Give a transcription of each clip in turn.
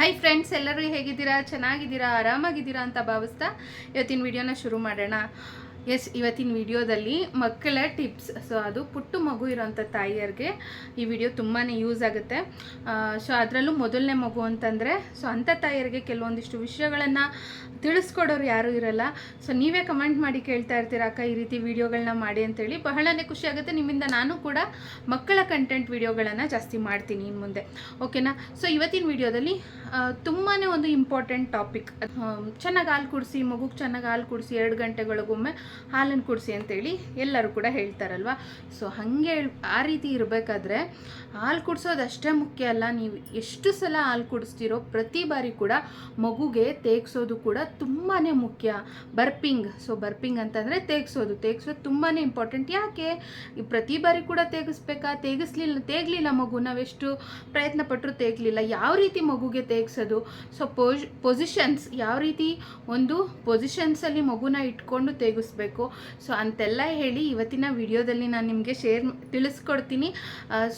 Hi friends ಎಲ್ಲರೂ ಹೇಗಿದ್ದೀರಾ? ಚೆನ್ನಾಗಿದ್ದೀರಾ? ಆರಾಮಾಗಿದ್ದೀರಾ ಅಂತ ಭಾವಿಸ್ತಾ ಇವತ್ತಿನ ವಿಡಿಯೋನ ಶುರು ಮಾಡೋಣ. ಎಸ್, ಇವತ್ತಿನ ವಿಡಿಯೋದಲ್ಲಿ ಮಕ್ಕಳ ಟಿಪ್ಸ್. ಸೊ ಅದು ಪುಟ್ಟು ಮಗು ಇರೋಂಥ ತಾಯಿಯರಿಗೆ ಈ ವಿಡಿಯೋ ತುಂಬಾ ಯೂಸ್ ಆಗುತ್ತೆ. ಸೊ ಅದರಲ್ಲೂ ಮೊದಲನೇ ಮಗು ಅಂತಂದರೆ ಸೊ ಅಂಥ ತಾಯಿಯರಿಗೆ ಕೆಲವೊಂದಿಷ್ಟು ವಿಷಯಗಳನ್ನು ತಿಳಿಸ್ಕೊಡೋರು ಯಾರೂ ಇರಲ್ಲ. ಸೊ ನೀವೇ ಕಮೆಂಟ್ ಮಾಡಿ ಕೇಳ್ತಾ ಇರ್ತೀರ, ಅಕ್ಕ, ಈ ರೀತಿ ವಿಡಿಯೋಗಳನ್ನ ಮಾಡಿ ಅಂತೇಳಿ. ಬಹಳನೇ ಖುಷಿ ಆಗುತ್ತೆ. ನಿಮ್ಮಿಂದ ನಾನು ಕೂಡ ಮಕ್ಕಳ ಕಂಟೆಂಟ್ ವಿಡಿಯೋಗಳನ್ನು ಜಾಸ್ತಿ ಮಾಡ್ತೀನಿ ಇನ್ನು ಮುಂದೆ. ಓಕೆನಾ ಸೊ ಇವತ್ತಿನ ವಿಡಿಯೋದಲ್ಲಿ ತುಂಬಾ ಒಂದು ಇಂಪಾರ್ಟೆಂಟ್ ಟಾಪಿಕ್ ಚೆನ್ನಾಗಿ ಹಾಲು ಕುಡಿಸಿ, ಮಗುಗೆ ಚೆನ್ನಾಗಿ ಹಾಲು ಕುಡಿಸಿ ಎರಡು ಗಂಟೆಗಳಿಗೊಮ್ಮೆ ಹಾಲನ್ನು ಕುಡಿಸಿ ಅಂತೇಳಿ ಎಲ್ಲರೂ ಕೂಡ ಹೇಳ್ತಾರಲ್ವ? ಸೊ ಹಾಗೆ ಆ ರೀತಿ ಇರಬೇಕಾದ್ರೆ ಹಾಲು ಕುಡಿಸೋದು ಅಷ್ಟೇ ಮುಖ್ಯ ಅಲ್ಲ. ನೀವು ಎಷ್ಟು ಸಲ ಹಾಲು ಕುಡಿಸ್ತೀರೋ ಪ್ರತಿ ಬಾರಿ ಕೂಡ ಮಗುಗೆ ತೇಗ್ಸೋದು ಕೂಡ ತುಂಬಾ ಮುಖ್ಯ. ಬರ್ಪಿಂಗ್ ಸೊ ಬರ್ಪಿಂಗ್ ಅಂತಂದರೆ ತೇಗ್ಸೋದು. ತೇಗ್ಸೋದು ತುಂಬಾ ಇಂಪಾರ್ಟೆಂಟ್ ಯಾಕೆ? ಪ್ರತಿ ಬಾರಿ ಕೂಡ ತೇಗಿಸ್ಬೇಕಾ? ತೇಗಿಸ್ಲಿಲ್ಲ, ತೇಗಲಿಲ್ಲ ಮಗು. ನಾವೆಷ್ಟು ಪ್ರಯತ್ನ ಪಟ್ಟರು ತೇಗಲಿಲ್ಲ. ಯಾವ ರೀತಿ ಮಗುಗೆ ತೇಗ್ಸೋದು? ಸೊ ಪೊಸಿಷನ್ಸ್ ಯಾವ ರೀತಿ ಒಂದು ಪೊಸಿಷನ್ಸಲ್ಲಿ ಮಗುನ ಇಟ್ಕೊಂಡು ತೇಗಿಸ್ಬೇಕು? ಸೊ ಅಂತೆಲ್ಲ ಹೇಳಿ ಇವತ್ತಿನ ವಿಡಿಯೋದಲ್ಲಿ ನಾನು ನಿಮಗೆ ಶೇರ್ ತಿಳಿಸ್ಕೊಡ್ತೀನಿ.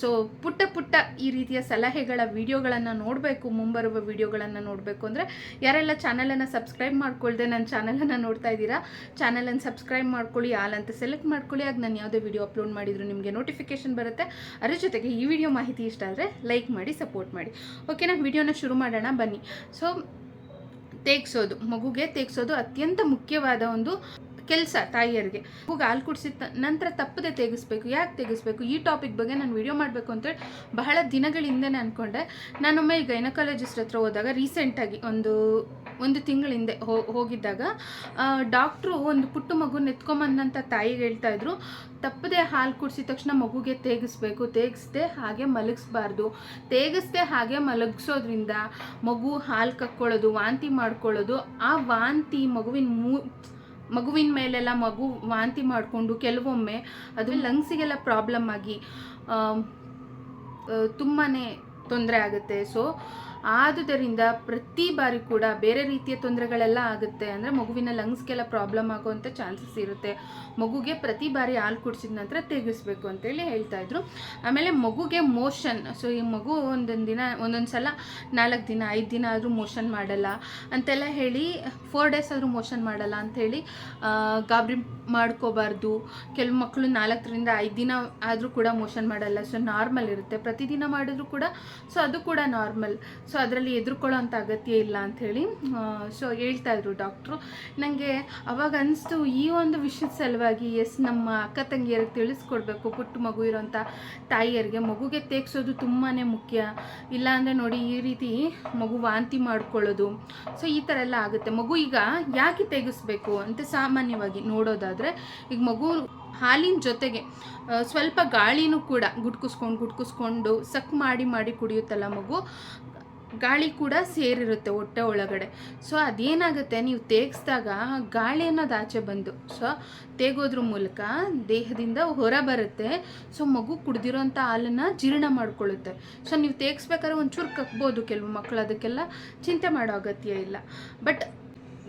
ಸೊ ಪುಟ್ಟ ಪುಟ್ಟ ಈ ರೀತಿಯ ಸಲಹೆಗಳ ವಿಡಿಯೋಗಳನ್ನು ನೋಡಬೇಕು, ಮುಂಬರುವ ವಿಡಿಯೋಗಳನ್ನು ನೋಡಬೇಕು ಅಂದರೆ ಯಾರೆಲ್ಲ ಚಾನಲನ್ನು ಸಬ್ಸ್ಕ್ರೈಬ್ ಮಾಡ್ಕೊಳ್ದೆ ನನ್ನ ಚಾನಲನ್ನು ನೋಡ್ತಾ ಇದ್ದೀರಾ ಚಾನಲನ್ನು ಸಬ್ಸ್ಕ್ರೈಬ್ ಮಾಡ್ಕೊಳ್ಳಿ, ಆಲ್ ಅಂತ ಸೆಲೆಕ್ಟ್ ಮಾಡ್ಕೊಳ್ಳಿ, ಆಗ ನಾನು ಯಾವುದೇ ವಿಡಿಯೋ ಅಪ್ಲೋಡ್ ಮಾಡಿದ್ರು ನಿಮಗೆ ನೋಟಿಫಿಕೇಶನ್ ಬರುತ್ತೆ, ಅದರ ಜೊತೆಗೆ ಈ ವಿಡಿಯೋ ಮಾಹಿತಿ ಇಷ್ಟ ಆದರೆ ಲೈಕ್ ಮಾಡಿ, ಸಪೋರ್ಟ್ ಮಾಡಿ. ಓಕೆನಾ ವಿಡಿಯೋನ ಶುರು ಮಾಡೋಣ, ಬನ್ನಿ. ಸೊ ತೇಗ್ಸೋದು, ಮಗುಗೆ ತೇಗ್ಸೋದು ಅತ್ಯಂತ ಮುಖ್ಯವಾದ ಒಂದು ಕೆಲಸ ತಾಯಿಯರಿಗೆ. ಹೋಗಿ ಹಾಲು ಕುಡಿಸಿದ ನಂತರ ತಪ್ಪದೆ ತೆಗಿಸ್ಬೇಕು, ಯಾಕೆ ತೆಗಿಸ್ಬೇಕು? ಈ ಟಾಪಿಕ್ ಬಗ್ಗೆ ನಾನು ವಿಡಿಯೋ ಮಾಡಬೇಕು ಅಂತೇಳಿ ಬಹಳ ದಿನಗಳಿಂದನೇ ಅಂದ್ಕೊಂಡೆ ನಾನೊಮ್ಮೆ ಈ ಗೈನಕಾಲಜಿಸ್ಟ್ ಹತ್ರ ಹೋದಾಗ ರೀಸೆಂಟಾಗಿ ಒಂದು ಒಂದು ತಿಂಗಳ ಹಿಂದೆ ಹೋಗಿದ್ದಾಗ ಡಾಕ್ಟ್ರು ಒಂದು ಪುಟ್ಟ ಮಗು ಎತ್ಕೊಂಬಂದಂಥ ತಾಯಿಗೆ ಹೇಳ್ತಾ ಇದ್ರು, ತಪ್ಪದೆ ಹಾಲು ಕುಡಿಸಿದ ತಕ್ಷಣ ಮಗುಗೆ ತೇಗಿಸ್ಬೇಕು, ತೇಗಿಸ್ದೆ ಹಾಗೆ ಮಲಗಿಸ್ಬಾರ್ದು. ತೇಗಿಸ್ದೆ ಹಾಗೆ ಮಲಗಿಸೋದ್ರಿಂದ ಮಗು ಹಾಲು ಕಕ್ಕೊಳ್ಳೋದು, ವಾಂತಿ ಮಾಡ್ಕೊಳ್ಳೋದು, ಆ ವಾಂತಿ ಮಗುವಿನ ಮೂ ಮಗುವಿನ ಮೇಲೆಲ್ಲ ಮಗು ವಾಂತಿ ಮಾಡಿಕೊಂಡು ಕೆಲವೊಮ್ಮೆ ಅದು ಲಂಗ್ಸಿಗೆಲ್ಲ ಪ್ರಾಬ್ಲಮ್ ಆಗಿ ತುಂಬಾ ತೊಂದರೆ ಆಗುತ್ತೆ. ಸೊ ಆದುದರಿಂದ ಪ್ರತಿ ಬಾರಿ ಕೂಡ ಬೇರೆ ರೀತಿಯ ತೊಂದರೆಗಳೆಲ್ಲ ಆಗುತ್ತೆ. ಅಂದರೆ ಮಗುವಿನ ಲಂಗ್ಸ್ಗೆಲ್ಲ ಪ್ರಾಬ್ಲಮ್ ಆಗುವಂಥ ಚಾನ್ಸಸ್ ಇರುತ್ತೆ. ಮಗುಗೆ ಪ್ರತಿ ಬಾರಿ ಹಾಲು ಕುಡಿಸಿದ ನಂತರ ತೆಗಿಸ್ಬೇಕು ಅಂತೇಳಿ ಹೇಳ್ತಾ ಇದ್ರು. ಆಮೇಲೆ ಮಗುಗೆ ಮೋಷನ್, ಸೊ ಈ ಮಗು ಒಂದೊಂದು ದಿನ, ಒಂದೊಂದು ಸಲ ನಾಲ್ಕು ದಿನ, ಐದು ದಿನ ಆದರೂ ಮೋಷನ್ ಮಾಡಲ್ಲ ಅಂತೆಲ್ಲ ಹೇಳಿ ಫೋರ್ ಡೇಸ್ ಆದರೂ ಮೋಷನ್ ಮಾಡಲ್ಲ ಅಂಥೇಳಿ ಗಾಬರಿ ಮಾಡ್ಕೋಬಾರ್ದು. ಕೆಲವು ಮಕ್ಕಳು ನಾಲ್ಕರಿಂದ ಐದು ದಿನ ಆದರೂ ಕೂಡ ಮೋಷನ್ ಮಾಡಲ್ಲ. ಸೊ ನಾರ್ಮಲ್ ಇರುತ್ತೆ. ಪ್ರತಿದಿನ ಮಾಡಿದ್ರು ಕೂಡ, ಸೊ ಅದು ಕೂಡ ನಾರ್ಮಲ್. ಸೊ ಅದರಲ್ಲಿ ಎದುರುಕೊಳ್ಳೋ ಅಗತ್ಯ ಇಲ್ಲ ಅಂಥೇಳಿ ಸೊ ಹೇಳ್ತಾ ಇದ್ರು ಡಾಕ್ಟ್ರು ನನಗೆ ಅವಾಗ ಅನಿಸ್ತು, ಈ ಒಂದು ವಿಷಯದ ಸಲುವಾಗಿ, ಎಸ್, ನಮ್ಮ ಅಕ್ಕ ತಂಗಿಯರಿಗೆ ತಿಳಿಸ್ಕೊಡ್ಬೇಕು, ಪುಟ್ಟ ಮಗು ಇರೋಂಥ ತಾಯಿಯರಿಗೆ. ಮಗುಗೆ ತೇಗ್ಸೋದು ತುಂಬಾ ಮುಖ್ಯ. ಇಲ್ಲಾಂದರೆ ನೋಡಿ, ಈ ರೀತಿ ಮಗು ವಾಂತಿ ಮಾಡ್ಕೊಳ್ಳೋದು ಸೊ ಈ ಥರ ಎಲ್ಲ ಆಗುತ್ತೆ. ಮಗು ಈಗ ಯಾಕೆ ತೆಗಿಸ್ಬೇಕು ಅಂತ ಸಾಮಾನ್ಯವಾಗಿ ನೋಡೋದಾದರೆ, ಈಗ ಮಗು ಹಾಲಿನ ಜೊತೆಗೆ ಸ್ವಲ್ಪ ಗಾಳಿನೂ ಕೂಡ ಗುಟ್ಕಿಸ್ಕೊಂಡು ಗುಟ್ಕಿಸ್ಕೊಂಡು ಸಕ್ ಮಾಡಿ ಮಾಡಿ ಕುಡಿಯುತ್ತಲ್ಲ ಮಗು. ಗಾಳಿ ಕೂಡ ಸೇರಿರುತ್ತೆ ಹೊಟ್ಟೆ ಒಳಗಡೆ. ಸೊ ಅದೇನಾಗುತ್ತೆ? ನೀವು ತೇಗಿಸ್ದಾಗ ಗಾಳಿ ಅನ್ನೋದು ಆಚೆ ಬಂದು. ಸೊ ತೇಗೋದ್ರ ಮೂಲಕ ದೇಹದಿಂದ ಹೊರ ಬರುತ್ತೆ. ಸೊ ಮಗು ಕುಡ್ದಿರೋಂಥ ಹಾಲನ್ನು ಜೀರ್ಣ ಮಾಡ್ಕೊಳ್ಳುತ್ತೆ. ಸೊ ನೀವು ತೇಗಿಸ್ಬೇಕಾದ್ರೆ ಒಂಚೂರು ಕಕ್ಬೋದು. ಕೆಲವು ಮಕ್ಕಳು ಅದಕ್ಕೆಲ್ಲ ಚಿಂತೆ ಮಾಡೋ ಅಗತ್ಯ ಇಲ್ಲ. ಬಟ್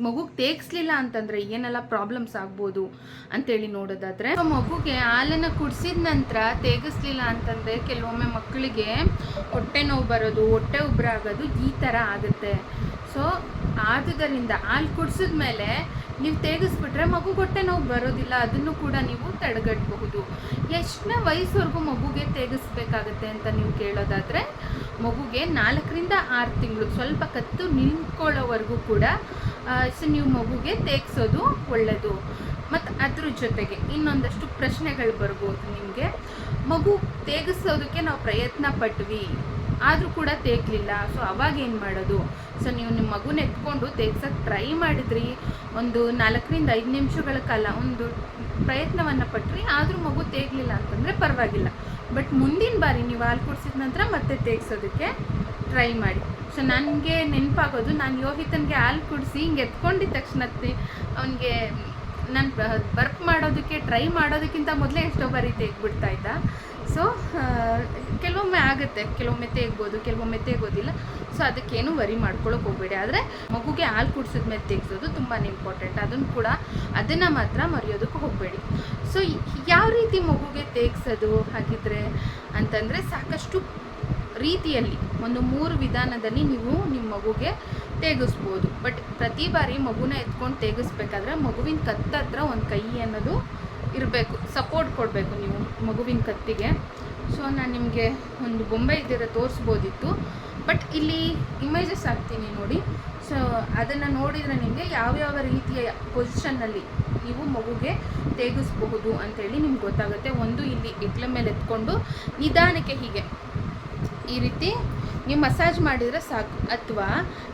ಮಗುಗೆ ತೇಗಿಸ್ಲಿಲ್ಲ ಅಂತಂದರೆ ಏನೆಲ್ಲ ಪ್ರಾಬ್ಲಮ್ಸ್ ಆಗ್ಬೋದು ಅಂತೇಳಿ ನೋಡೋದಾದರೆ. ಮಗುಗೆ ಹಾಲನ್ನು ಕುಡಿಸಿದ ನಂತರ ತೇಗಿಸ್ಲಿಲ್ಲ ಅಂತಂದರೆ ಕೆಲವೊಮ್ಮೆ ಮಕ್ಕಳಿಗೆ ಹೊಟ್ಟೆ ನೋವು ಬರೋದು, ಹೊಟ್ಟೆ ಉಬ್ಬರ ಆಗೋದು ಈ ಥರ ಆಗುತ್ತೆ. ಸೊ ಆದುದರಿಂದ ಹಾಲು ಕುಡಿಸಿದ ಮೇಲೆ ನೀವು ತೇಗಿಸ್ಬಿಟ್ರೆ ಮಗು ಕೊಟ್ಟೆ ನೋವು ಬರೋದಿಲ್ಲ, ಅದನ್ನು ಕೂಡ ನೀವು ತಡೆಗಟ್ಟಬಹುದು ಎಷ್ಟನೇ ವಯಸ್ಸವರೆಗೂ ಮಗುಗೆ ತೇಗಿಸ್ಬೇಕಾಗತ್ತೆ ಅಂತ ನೀವು ಕೇಳೋದಾದರೆ, ಮಗುಗೆ ನಾಲ್ಕರಿಂದ ಆರು ತಿಂಗಳು, ಸ್ವಲ್ಪ ಕತ್ತು ನಿಂತ್ಕೊಳ್ಳೋವರೆಗೂ ಕೂಡ ನೀವು ಮಗುಗೆ ತೇಗಿಸೋದು ಒಳ್ಳೆಯದು ಮತ್ತು ಅದ್ರ ಜೊತೆಗೆ ಇನ್ನೊಂದಷ್ಟು ಪ್ರಶ್ನೆಗಳು ಬರ್ಬೋದು ನಿಮಗೆ. ಮಗು ತೇಗಿಸೋದಕ್ಕೆ ನಾವು ಪ್ರಯತ್ನ ಪಟ್ವಿ. ಆದರೂ ಕೂಡ ತೇಗ್ಲಿಲ್ಲ. ಸೊ ಅವಾಗ ಏನು ಮಾಡೋದು? ಸೊ ನೀವು ನಿಮ್ಮ ಮಗುನ ಎತ್ಕೊಂಡು ತೇಗ್ಸೋಕ್ಕೆ ಟ್ರೈ ಮಾಡಿದ್ರಿ. ಒಂದು ನಾಲ್ಕರಿಂದ ಐದು ನಿಮಿಷಗಳ ಕಾಲ ಒಂದು ಪ್ರಯತ್ನವನ್ನು ಪಟ್ರಿ. ಆದರೂ ಮಗು ತೇಗ್ಲಿಲ್ಲ ಅಂತಂದರೆ ಪರವಾಗಿಲ್ಲ. ಬಟ್ ಮುಂದಿನ ಬಾರಿ ನೀವು ಹಾಲು ಕುಡಿಸಿದ ನಂತರ ಮತ್ತೆ ತೇಗ್ಸೋದಕ್ಕೆ ಟ್ರೈ ಮಾಡಿ. ಸೊ ನನಗೆ ನೆನಪಾಗೋದು, ನಾನು ಯೋಹಿತನಿಗೆ ಹಾಲು ಕುಡಿಸಿ ಹಿಂಗೆ ಎತ್ಕೊಂಡಿದ್ದ ತಕ್ಷಣ ಅವನಿಗೆ ನಾನು ಬರ್ಪ್ ಮಾಡೋದಕ್ಕೆ ಟ್ರೈ ಮಾಡೋದಕ್ಕಿಂತ ಮೊದಲೇ ಎಷ್ಟೋ ಬಾರಿ ತೆಗ್ಬಿಡ್ತಾ ಇದ್ದ. ಸೊ ಕೆಲವೊಮ್ಮೆ ಆಗುತ್ತೆ, ಕೆಲವೊಮ್ಮೆ ತೆಗ್ಬೋದು, ಕೆಲವೊಮ್ಮೆ ತೆಗೋದಿಲ್ಲ. ಸೊ ಅದಕ್ಕೇನು ವರಿ ಮಾಡ್ಕೊಳ್ಳೋಕೆ ಹೋಗಬೇಡಿ. ಆದರೆ, ಮಗುಗೆ ಹಾಲು ಕುಡಿಸಿದ ಮೇಲೆ ತೆಗ್ಸೋದು ತುಂಬಾ ಇಂಪಾರ್ಟೆಂಟ್ ಅದನ್ನು ಕೂಡ ಅದನ್ನು ಮಾತ್ರ ಮರೆಯೋದಕ್ಕೆ ಹೋಗಬೇಡಿ. ಸೊ ಯಾವ ರೀತಿ ಮಗುಗೆ ತೇಗ್ಸೋದು ಹಾಗಿದ್ರೆ ಅಂತಂದರೆ ಸಾಕಷ್ಟು ರೀತಿಯಲ್ಲಿ, ಒಂದು ಮೂರು ವಿಧಾನದಲ್ಲಿ ನೀವು ನಿಮ್ಮ ಮಗುಗೆ ತೇಗಿಸ್ಬೋದು. ಬಟ್ ಪ್ರತಿ ಬಾರಿ ಮಗುನ ಎತ್ಕೊಂಡು ತೇಗಿಸ್ಬೇಕಾದ್ರೆ ಮಗುವಿನ ಕತ್ತ ಹತ್ರ ಒಂದು ಕೈ ಅನ್ನೋದು ಇರಬೇಕು ಸಪೋರ್ಟ್ ಕೊಡಬೇಕು ನೀವು ಮಗುವಿನ ಕತ್ತಿಗೆ. ಸೊ ನಾನು ನಿಮಗೆ ಒಂದು ಬೊಂಬೆ ಇದ್ದರೆ ತೋರಿಸ್ಬೋದಿತ್ತು. ಬಟ್ ಇಲ್ಲಿ ಇಮೇಜಸ್ ಹಾಕ್ತೀನಿ ನೋಡಿ. ಸೊ ಅದನ್ನು ನೋಡಿದರೆ ನಿಮಗೆ ಯಾವ್ಯಾವ ರೀತಿಯ ಪೊಸಿಷನ್ನಲ್ಲಿ ನೀವು ಮಗುಗೆ ತೇಗಿಸ್ಬಹುದು ಅಂತೇಳಿ ನಿಮ್ಗೆ ಗೊತ್ತಾಗುತ್ತೆ. ಒಂದು ಇಲ್ಲಿ ಇಟ್ಲ ಮೇಲೆ ಎತ್ಕೊಂಡು ನಿಧಾನಕ್ಕೆ ಹೀಗೆ ಈ ರೀತಿ ನೀವು ಮಸಾಜ್ ಮಾಡಿದರೆ ಸಾಕು. ಅಥವಾ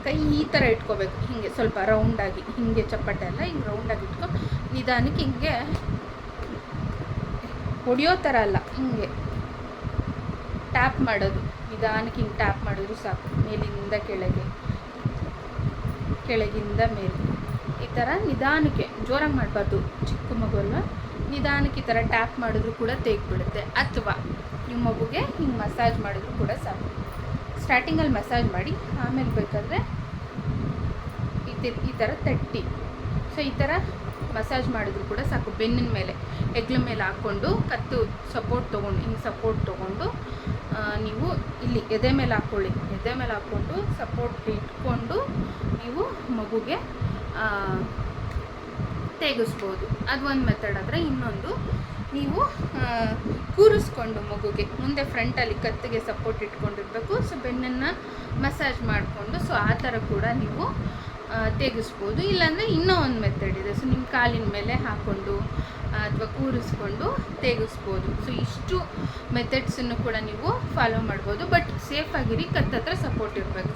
ಕೈ ಈ ಥರ ಇಟ್ಕೋಬೇಕು. ಹೀಗೆ ಸ್ವಲ್ಪ ರೌಂಡಾಗಿ ಹೀಗೆ ಚಪ್ಪಟೆ ಎಲ್ಲ ಹಿಂಗೆ ರೌಂಡಾಗಿ ಇಟ್ಕೊಂಡು ನಿಧಾನಕ್ಕೆ ಹಿಂಗೆ ಹೊಡೆಯೋ ಥರ ಅಲ್ಲ, ಹಿಂಗೆ. ಟ್ಯಾಪ್ ಮಾಡೋದು ನಿಧಾನಕ್ಕೆ ಹಿಂಗೆ ಟ್ಯಾಪ್ ಮಾಡಿದ್ರು ಸಾಕು, ಮೇಲಿಂದ ಕೆಳಗೆ, ಕೆಳಗಿಂದ ಮೇಲೆ. ಈ ಥರ ನಿಧಾನಕ್ಕೆ, ಜೋರಾಗಿ ಮಾಡಬಾರ್ದು, ಚಿಕ್ಕ ಮಗುವಲ್ಲ ನಿಧಾನಕ್ಕೆ ಈ ಥರ ಟ್ಯಾಪ್ ಮಾಡಿದ್ರು ಕೂಡ ತೆಗ್ಬಿಡುತ್ತೆ ಅಥವಾ ನಿಮ್ಮ ಮಗುಗೆ ಹಿಂಗೆ ಮಸಾಜ್ ಮಾಡಿದ್ರು ಕೂಡ ಸಾಕು. ಸ್ಟಾರ್ಟಿಂಗಲ್ಲಿ ಮಸಾಜ್ ಮಾಡಿ, ಆಮೇಲೆ ಬೇಕಾದರೆ ಈ ಥರ ತಟ್ಟಿ. ಸೊ ಈ ಥರ ಮಸಾಜ್ ಮಾಡಿದ್ರು ಕೂಡ ಸಾಕು. ಬೆನ್ನಿನ ಮೇಲೆ ಹೆಗ್ಲ ಮೇಲೆ ಹಾಕ್ಕೊಂಡು ಕತ್ತು ಸಪೋರ್ಟ್ ತೊಗೊಂಡು, ಹಿಂಗೆ ಸಪೋರ್ಟ್ ತೊಗೊಂಡು ನೀವು ಇಲ್ಲಿ ಎದೆ ಮೇಲೆ ಹಾಕ್ಕೊಳ್ಳಿ ಎದೆ ಮೇಲೆ ಹಾಕ್ಕೊಂಡು ಸಪೋರ್ಟ್ ಇಟ್ಕೊಂಡು ನೀವು ಮಗುಗೆ ತೆಗಿಸ್ಬೋದು. ಅದು ಒಂದು ಮೆಥಡ್ ಆದರೆ ಇನ್ನೊಂದು. ನೀವು ಕೂರಿಸ್ಕೊಂಡು ಮಗುಗೆ, ಮುಂದೆ ಫ್ರಂಟಲ್ಲಿ ಕತ್ತಿಗೆ ಸಪೋರ್ಟ್ ಇಟ್ಕೊಂಡಿರ್ಬೇಕು. ಸೊ ಬೆನ್ನನ್ನು ಮಸಾಜ್ ಮಾಡಿಕೊಂಡು ಸೊ ಆ ಥರ ಕೂಡ ನೀವು ತೆಗೆಸ್ಬೋದು. ಇಲ್ಲಾಂದರೆ ಇನ್ನೂ ಒಂದು ಮೆಥಡ್ ಇದೆ. ಸೊ ನಿಮ್ಮ ಕಾಲಿನ ಮೇಲೆ ಹಾಕ್ಕೊಂಡು ಅಥವಾ ಕೂರಿಸ್ಕೊಂಡು ತೆಗೆಸ್ಬೋದು. ಸೊ ಇಷ್ಟು ಮೆಥಡ್ಸನ್ನು ಕೂಡ ನೀವು ಫಾಲೋ ಮಾಡ್ಬೋದು. ಬಟ್ ಸೇಫಾಗಿರಿ ಕತ್ತತ್ರ ಸಪೋರ್ಟ್ ಇರಬೇಕು.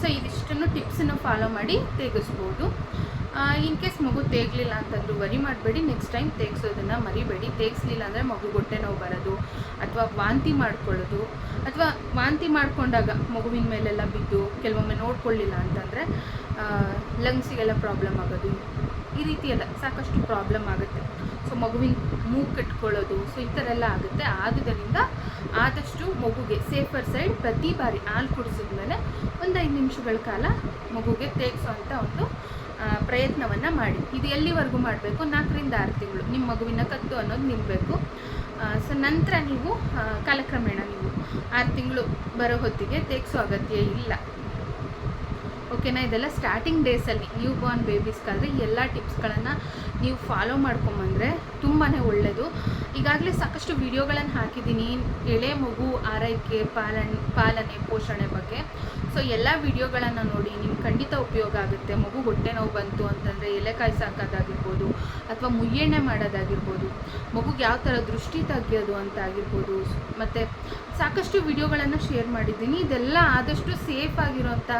ಸೊ ಇದಿಷ್ಟನ್ನು ಟಿಪ್ಸನ್ನು ಫಾಲೋ ಮಾಡಿ ತೆಗೆಸ್ಬೋದು. ಇನ್ ಕೇಸ್ ಮಗು ತೇಗಲಿಲ್ಲ ಅಂತಂದ್ರು ವರಿ ಮಾಡಬೇಡಿ ನೆಕ್ಸ್ಟ್ ಟೈಮ್ ತೇಗ್ಸೋದನ್ನು ಮರಿಬೇಡಿ. ತೆಗ್ಸ್ಲಿಲ್ಲ ಅಂದರೆ ಮಗು ಹೊಟ್ಟೆ ನೋವು ಬರೋದು, ಅಥವಾ ವಾಂತಿ ಮಾಡ್ಕೊಳ್ಳೋದು, ಅಥವಾ ವಾಂತಿ ಮಾಡಿಕೊಂಡಾಗ ಮಗುವಿನ ಮೇಲೆಲ್ಲ ಬಿದ್ದು ಕೆಲವೊಮ್ಮೆ ನೋಡ್ಕೊಳ್ಳಿಲ್ಲ ಅಂತಂದರೆ ಲಂಗ್ಸಿಗೆಲ್ಲ ಪ್ರಾಬ್ಲಮ್ ಆಗೋದು. ಈ ರೀತಿ ಎಲ್ಲ ಸಾಕಷ್ಟು ಪ್ರಾಬ್ಲಮ್ ಆಗುತ್ತೆ. ಸೊ ಮಗುವಿನ ಮೂಗು ಕಟ್ಕೊಳ್ಳೋದು ಸೊ ಈ ಥರ ಎಲ್ಲ ಆಗುತ್ತೆ. ಆದುದರಿಂದ ಆದಷ್ಟು ಮಗುಗೆ ಸೇಫರ್ ಸೈಡ್ ಪ್ರತಿ ಬಾರಿ ಹಾಲು ಕುಡಿಸಿದ ಮೇಲೆ ಒಂದು ಐದು ನಿಮಿಷಗಳ ಕಾಲ ಮಗುಗೆ ಅಂತ ಒಂದು ಪ್ರಯತ್ನವನ್ನು ಮಾಡಿ. ಇದು ಎಲ್ಲಿವರೆಗೂ ಮಾಡಬೇಕು? ನಾಲ್ಕರಿಂದ ಆರು ತಿಂಗಳು. ನಿಮ್ಮ ಮಗುವಿನ ಕತ್ತು ಅನ್ನೋದು ನಿಲ್ಲಬೇಕು ಸೊ, ನಂತರ ನೀವು ಕಾಲಕ್ರಮೇಣ ನೀವು ಆರು ತಿಂಗಳು ಬರೋ ಹೊತ್ತಿಗೆ ತೇಗಿಸೋ ಅಗತ್ಯ ಇಲ್ಲ. ಓಕೆನಾ? ಇದೆಲ್ಲ ಸ್ಟಾರ್ಟಿಂಗ್ ಡೇಸಲ್ಲಿ ನ್ಯೂ ಬಾರ್ನ್ ಬೇಬೀಸ್ಗಾದರೆ ಎಲ್ಲ ಟಿಪ್ಸ್ಗಳನ್ನು ನೀವು ಫಾಲೋ ಮಾಡ್ಕೊಂಬಂದರೆ ತುಂಬಾ ಒಳ್ಳೆಯದು ಈಗಾಗಲೇ ಸಾಕಷ್ಟು ವಿಡಿಯೋಗಳನ್ನು ಹಾಕಿದ್ದೀನಿ. ಎಳೆ, ಮಗು, ಆರೈಕೆ, ಪಾಲನೆ ಪಾಲನೆ, ಪೋಷಣೆ ಬಗ್ಗೆ. ಸೊ ಎಲ್ಲ ವಿಡಿಯೋಗಳನ್ನು ನೋಡಿ ನಿಮ್ಗೆ ಖಂಡಿತ ಉಪಯೋಗ ಆಗುತ್ತೆ. ಮಗು ಹೊಟ್ಟೆ ನೋವು ಬಂತು ಅಂತಂದರೆ ಎಲೆಕಾಯಿ ಸಾಕೋದಾಗಿರ್ಬೋದು ಅಥವಾ ಮುಯ್ಯೆಣ್ಣೆ ಮಾಡೋದಾಗಿರ್ಬೋದು. ಮಗುಗೆ ಯಾವ ಥರ ದೃಷ್ಟಿ ತೆಗಿಯೋದು ಅಂತ ಆಗಿರ್ಬೋದು. ಮತ್ತು ಸಾಕಷ್ಟು ವಿಡಿಯೋಗಳನ್ನು ಶೇರ್ ಮಾಡಿದ್ದೀನಿ. ಇದೆಲ್ಲ ಆದಷ್ಟು ಸೇಫ್ ಆಗಿರೋಂಥ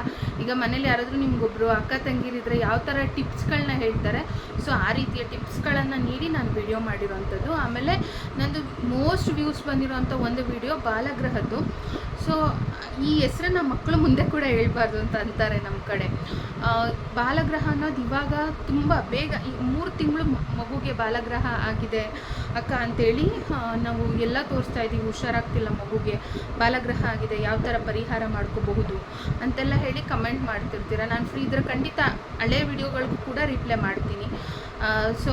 ಈಗ ಮನೇಲಿ ಯಾರಾದರೂ ನಿಮಗೊಬ್ಬರು ಅಕ್ಕ ತಂಗಿರಿದ್ರೆ ಯಾವ ಥರ ಟಿಪ್ಸ್ಗಳನ್ನ ಹೇಳ್ತಾರೆ. ಸೊ ಆ ರೀತಿಯ ಟಿಪ್ಸ್ಗಳನ್ನು ನೀಡಿ ನಾನು ವಿಡಿಯೋ ಮಾಡಿರೋವಂಥದ್ದು ಆಮೇಲೆ ನಂದು ಮೋಸ್ಟ್ ವ್ಯೂಸ್ ಬಂದಿರೋಂಥ ಒಂದು ವಿಡಿಯೋ ಬಾಲಗ್ರಹದ್ದು. ಸೊ ಈ ಹೆಸ್ರನ್ನ ಮಕ್ಕಳು ಮುಂದೆ ಕೂಡ ಹೇಳ್ಬಾರ್ದು ಅಂತ ಅಂತಾರೆ ನಮ್ಮ ಕಡೆ. ಬಾಲಗ್ರಹ ಅನ್ನೋದು ಇವಾಗ ತುಂಬ ಬೇಗ ಈ ಮೂರು ತಿಂಗಳು ಮಗುಗೆ ಬಾಲಗ್ರಹ ಆಗಿದೆ. ಅಕ್ಕ ಅಂತೇಳಿ ನಾವು ಎಲ್ಲ ತೋರಿಸ್ತಾ ಇದ್ದೀವಿ, ಹುಷಾರಾಗ್ತಿಲ್ಲ ಮಗುಗೆ, ಬಾಲಗ್ರಹ ಆಗಿದೆ, ಯಾವ ಥರ ಪರಿಹಾರ ಮಾಡ್ಕೋಬಹುದು ಅಂತೆಲ್ಲ ಹೇಳಿ ಕಮೆಂಟ್ ಮಾಡ್ತಿರ್ತೀರ. ನಾನು ಫ್ರೀ ಇದ್ರೆ ಖಂಡಿತ ಹಳೆ ವಿಡಿಯೋಗಳಿಗೂ ಕೂಡ ರಿಪ್ಲೈ ಮಾಡ್ತೀನಿ. ಸೊ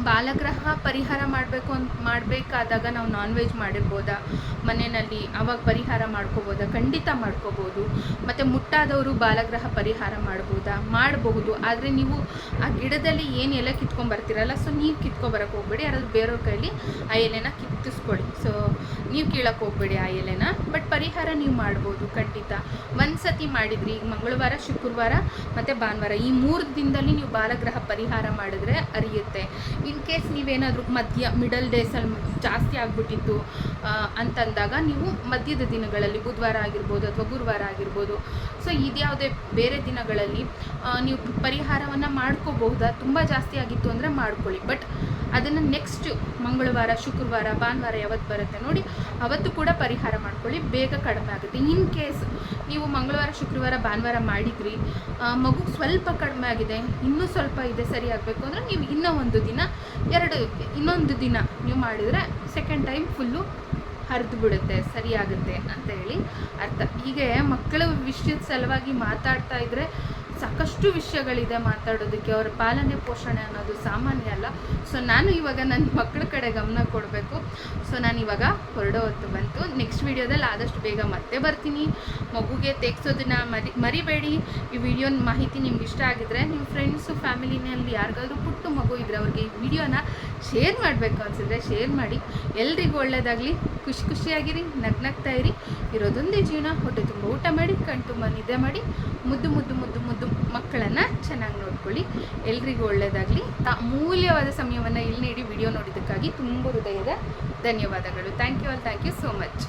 ಬಾಲಗ್ರಹ ಪರಿಹಾರ ಮಾಡಬೇಕು ಅಂತ ಮಾಡಬೇಕಾದಾಗ ನಾವು ನಾನ್ ವೆಜ್ ಮಾಡಿರ್ಬೋದಾ? ಮನೆಯಲ್ಲಿ ಅವಾಗ ಪರಿಹಾರ ಮಾಡ್ಕೋಬೋದಾ? ಖಂಡಿತ ಮಾಡ್ಕೋಬೋದು. ಮತ್ತು ಮುಟ್ಟಾದವರು ಬಾಲಗ್ರಹ ಪರಿಹಾರ ಮಾಡ್ಬೋದಾ? ಮಾಡಬಹುದು. ಆದರೆ ನೀವು ಆ ಗಿಡದಲ್ಲಿ ಏನು ಎಲೆ ಕಿತ್ಕೊಂಬರ್ತೀರಲ್ಲ ಸೊ ನೀವು ಕಿತ್ಕೊಬರಕ್ಕೆ ಹೋಗ್ಬೇಡಿ. ಯಾರಾದ್ರೂ ಬೇರೆಯವ್ರ ಕೈಲಿ ಆ ಎಲೆನ ಕಿತ್ತಿಸ್ಕೊಳ್ಳಿ. ಸೊ ನೀವು ಕೀಳಕ್ಕೆ ಹೋಗ್ಬೇಡಿ ಆ ಎಲೆನ. ಬಟ್ ಪರಿಹಾರ ನೀವು ಮಾಡ್ಬೋದು, ಖಂಡಿತ. ಒಂದು ಸತಿ ಮಾಡಿದ್ರಿ ಈಗ ಮಂಗಳವಾರ, ಶುಕ್ರವಾರ, ಮತ್ತು ಭಾನುವಾರ. ಈ ಮೂರು ದಿನದಲ್ಲಿ ನೀವು ಬಾಲಗ್ರಹ ಪರಿಹಾರ ಮಾಡಿದ್ರೆ ಅರಿಯುತ್ತೆ. ಇನ್ ಕೇಸ್ ನೀವೇನಾದರೂ ಮಧ್ಯ ಮಿಡಲ್ ಡೇಸಲ್ಲಿ ಜಾಸ್ತಿ ಆಗಿಬಿಟ್ಟಿತ್ತು ಅಂತಂದಾಗ ನೀವು ಮಧ್ಯದ ದಿನಗಳಲ್ಲಿ ಬುಧವಾರ ಆಗಿರ್ಬೋದು ಅಥವಾ ಗುರುವಾರ ಆಗಿರ್ಬೋದು. ಸೊ ಇದ್ಯಾವುದೇ ಬೇರೆ ದಿನಗಳಲ್ಲಿ ನೀವು ಪರಿಹಾರವನ್ನು ಮಾಡ್ಕೋಬಹುದಾ? ತುಂಬ ಜಾಸ್ತಿ ಆಗಿತ್ತು ಅಂದರೆ ಮಾಡ್ಕೊಳ್ಳಿ. ಬಟ್ ಅದನ್ನು ನೆಕ್ಸ್ಟ್ ಮಂಗಳವಾರ, ಶುಕ್ರವಾರ, ಭಾನುವಾರ ಯಾವತ್ತು ಬರುತ್ತೆ ನೋಡಿ, ಅವತ್ತು ಕೂಡ ಪರಿಹಾರ ಮಾಡ್ಕೊಳ್ಳಿ. ಬೇಗ ಕಡಿಮೆ ಆಗುತ್ತೆ. ಇನ್ ಕೇಸ್ ನೀವು ಮಂಗಳವಾರ, ಶುಕ್ರವಾರ, ಭಾನುವಾರ ಮಾಡಿದ್ರಿ. ಮಗು ಸ್ವಲ್ಪ ಕಡಿಮೆ ಆಗಿದೆ. ಇನ್ನೂ ಸ್ವಲ್ಪ ಇದೆ, ಸರಿ ಆಗಬೇಕು ಅಂದರೆ ನೀವು ಇನ್ನೂ ಒಂದು ದಿನ, ಎರಡು, ಇನ್ನೊಂದು ದಿನ ನೀವು ಮಾಡಿದರೆ ಸೆಕೆಂಡ್ ಟೈಮ್ ಫುಲ್ಲು ಹರಿದು ಬಿಡುತ್ತೆ ಸರಿಯಾಗುತ್ತೆ ಅಂತ ಹೇಳಿ ಅರ್ಥ. ಹೀಗೆ ಮಕ್ಕಳ ವಿಷಯದ ಸಲುವಾಗಿ ಮಾತಾಡ್ತಾ ಇದ್ರೆ ಸಾಕಷ್ಟು ವಿಷಯಗಳಿದೆ ಮಾತಾಡೋದಕ್ಕೆ, ಅವರ ಪಾಲನೆ ಪೋಷಣೆ ಅನ್ನೋದು ಸಾಮಾನ್ಯ ಅಲ್ಲ. ಸೊ ನಾನು ಇವಾಗ ನನ್ನ ಮಕ್ಕಳ ಕಡೆ ಗಮನ ಕೊಡಬೇಕು. ಸೊ ನಾನು ಇವಾಗ ಹೊರಡೋ ಹೊತ್ತು ಬಂತು. ನೆಕ್ಸ್ಟ್ ವಿಡಿಯೋದಲ್ಲಿ ಆದಷ್ಟು ಬೇಗ ಮತ್ತೆ ಬರ್ತೀನಿ. ಮಗುಗೆ ತೆಗ್ಸೋದನ್ನ ಮರಿ, ಮರಿಬೇಡಿ. ಈ ವಿಡಿಯೋನ ಮಾಹಿತಿ ನಿಮ್ಗೆ ಇಷ್ಟ ಆಗಿದ್ರೆ ನಿಮ್ಮ ಫ್ರೆಂಡ್ಸು ಫ್ಯಾಮಿಲಿನಲ್ಲಿ ಯಾರಿಗಾದ್ರೂ ಪುಟ್ಟು ಮಗು ಇದ್ದರೆ ಅವ್ರಿಗೆ ಈ ವಿಡಿಯೋನ ಶೇರ್ ಮಾಡಬೇಕು ಅನಿಸಿದ್ರೆ ಶೇರ್ ಮಾಡಿ. ಎಲ್ರಿಗೂ ಒಳ್ಳೇದಾಗಲಿ. ಖುಷಿ ಖುಷಿಯಾಗಿರಿ, ನಗ್ನಗ್ತಾ ಇರಿ. ಇರೋದೊಂದೇ ಜೀವನ, ಹೊಟ್ಟೆ ತುಂಬ ಊಟ ಮಾಡಿ ಕಣ್ಣು ತುಂಬ ನಿದ್ದೆ ಮಾಡಿ, ಮುದ್ದು ಮುದ್ದು ಮುದ್ದು ಮುದ್ದು ಮಕ್ಕಳನ್ನು ಚೆನ್ನಾಗಿ ನೋಡ್ಕೊಳ್ಳಿ. ಎಲ್ರಿಗೂ ಒಳ್ಳೆಯದಾಗಲಿ ಅಮೂಲ್ಯವಾದ ಸಮಯವನ್ನು ಇಲ್ಲಿ ನೀಡಿ, ವಿಡಿಯೋ ನೋಡಿದ್ದಕ್ಕಾಗಿ ತುಂಬ ಹೃದಯದ ಧನ್ಯವಾದಗಳು. Thank you all thank you so much